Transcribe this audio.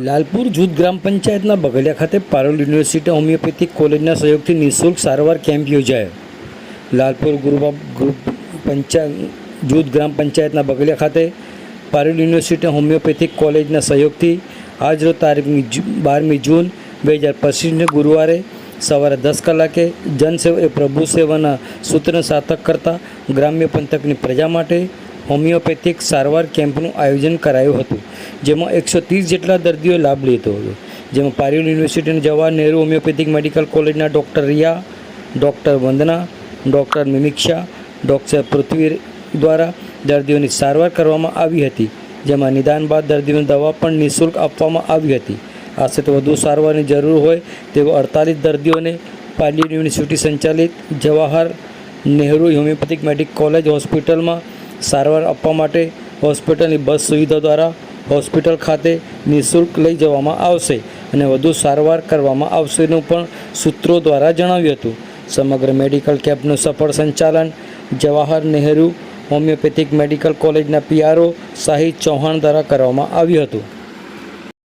લાલપુર જૂથ ગ્રામ પંચાયતના બગડિયા ખાતે પારોલ યુનિવર્સિટી હોમિયોપેથિક કોલેજના સહયોગથી નિઃશુલ્ક સારવાર કેમ્પ યોજાયો. લાલપુર ગુરુબા ગ્રુપ પંચાયત જૂથ ગ્રામ પંચાયતના બગડિયા ખાતે પારોલ યુનિવર્સિટી હોમિયોપેથિક કોલેજના સહયોગથી આજરોજ તારીખની બારમી જૂન બે હજાર પચીસને ગુરુવારે સવારે દસ કલાકે જનસેવા એ પ્રભુ સેવાના સૂત્રને સાર્થક કરતા ગ્રામ્ય પંથકની પ્રજા માટે હોમિયોપેથિક સારવાર કેમ્પનું આયોજન કરાયું હતું. જેમાં એકસો ત્રીસ જેટલા દર્દીઓએ લાભ લીધો હતો. જેમાં પારિયલ યુનિવર્સિટીના જવાહર નહેરુ હોમિયોપેથિક મેડિકલ કોલેજના doctor Riya, doctor Vandana, doctor Mimiksha, doctor Prithvi દ્વારા દર્દીઓની સારવાર કરવામાં આવી હતી. જેમાં નિદાન બાદ દર્દીઓને દવા પણ નિઃશુલ્ક આપવામાં આવી હતી. આશે તો વધુ સારવારની જરૂર હોય તેવા અડતાલીસ દર્દીઓને પાલિયલ યુનિવર્સિટી સંચાલિત Jawahar Nehru homeopathic medical college હોસ્પિટલમાં સારવાર આપવા માટે હોસ્પિટલની બસ સુવિધા દ્વારા હોસ્પિટલ ખાતે નિઃશુલ્ક લઈ જવામાં આવશે અને વધુ સારવાર કરવામાં આવશેનું પણ સૂત્રો દ્વારા જણાવ્યું હતું. સમગ્ર મેડિકલ કેમ્પનું સફળ સંચાલન જવાહર નહેરુ હોમિયોપેથિક મેડિકલ કોલેજના પીઆરઓ શાહિદ ચૌહાણ દ્વારા કરવામાં આવ્યું હતું.